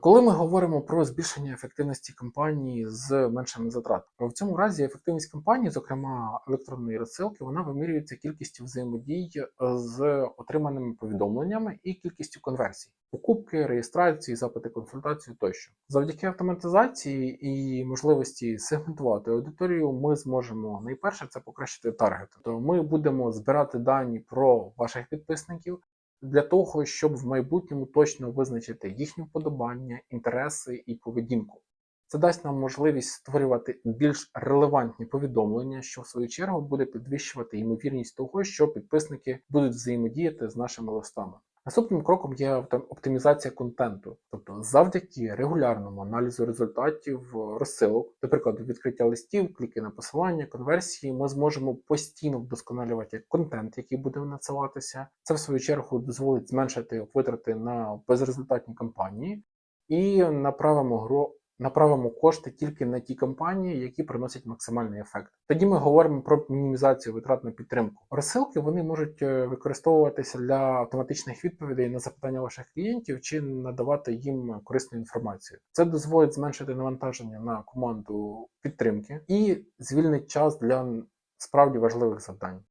Коли ми говоримо про збільшення ефективності кампанії з меншими затратами, в цьому разі ефективність кампанії, зокрема електронної розсилки, вона вимірюється кількістю взаємодій е, з отриманими повідомленнями і кількістю конверсій, покупки, реєстрації, запити консультацію тощо. Завдяки автоматизації і можливості сегментувати аудиторію, ми зможемо найперше це покращити таргет. Тобто ми будемо збирати дані про ваших підписників для того, щоб в майбутньому точно визначити їхні вподобання, інтереси і поведінку. Це дасть нам можливість створювати більш релевантні повідомлення, що в свою чергу буде підвищувати ймовірність того, що підписники будуть взаємодіяти з нашими листами. Наступним кроком є оптимізація контенту, тобто завдяки регулярному аналізу результатів розсилок, наприклад, відкриття листів, кліки на посилання, конверсії, ми зможемо постійно вдосконалювати контент, який буде надсилатися. Це в свою чергу дозволить зменшити витрати на безрезультатні кампанії і направимо гро. Направимо кошти тільки на ті кампанії, які приносять максимальний ефект. Тоді ми говоримо про мінімізацію витрат на підтримку. Розсилки вони можуть е, використовуватися для автоматичних відповідей на запитання ваших клієнтів чи надавати їм корисну інформацію. Це дозволить зменшити навантаження на команду підтримки і звільнить час для справді важливих завдань.